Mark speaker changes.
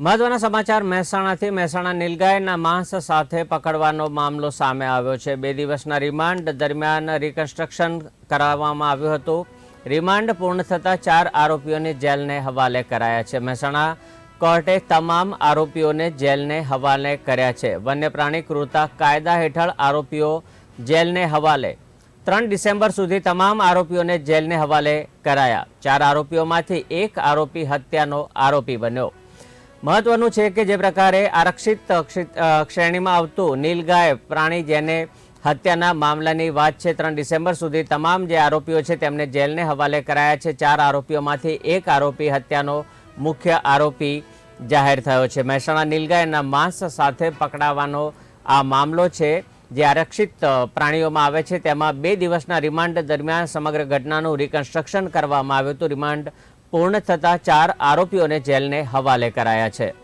Speaker 1: મહત્વના સમાચાર મહેસાણાથી. મહેસાણા નીલગાયના માંસ સાથે પકડવાનો મામલો સામે આવ્યો છે. બે દિવસના રિમાન્ડ દરમિયાન રિકન્સ્ટ્રક્શન કરાવવામાં આવ્યું હતું. રિમાન્ડ પૂર્ણ થતાં ચાર આરોપીઓને જેલને હવાલે કરાયા છે. મહેસાણા કોર્ટે તમામ આરોપીઓને જેલને હવાલે કર્યા છે. વન્ય પ્રાણી ક્રૂરતા કાયદા હેઠળ આરોપીઓ જેલને હવાલે. ત્રણ ડિસેમ્બર સુધી તમામ આરોપીઓને જેલને હવાલે કરાયા. ચાર આરોપીઓમાંથી એક આરોપી હત્યાનો આરોપી બન્યો. મહત્વનું છે કે જે પ્રકારે આરક્ષિત શ્રેણીમાં આવતું નીલગાય પ્રાણી જેને હત્યાના મામલાની વાત છે ત્રણ ડિસેમ્બર સુધી તમામ જે આરોપીઓ છે તેમને જેલને હવાલે કરાયા છે. ચાર આરોપીઓમાંથી એક આરોપી હત્યાનો મુખ્ય આરોપી જાહેર થયો છે. મહેસાણા નીલગાયના માંસ સાથે પકડાવાનો આ મામલો છે જે આરક્ષિત પ્રાણીઓમાં આવે છે. તેમાં બે દિવસના રિમાન્ડ દરમિયાન સમગ્ર ઘટનાનું રિકન્સ્ટ્રક્શન કરવામાં આવ્યું હતું. રિમાન્ડ પૂર્ણ થતાં ચાર આરોપીઓને જેલને હવાલે કરાયા છે.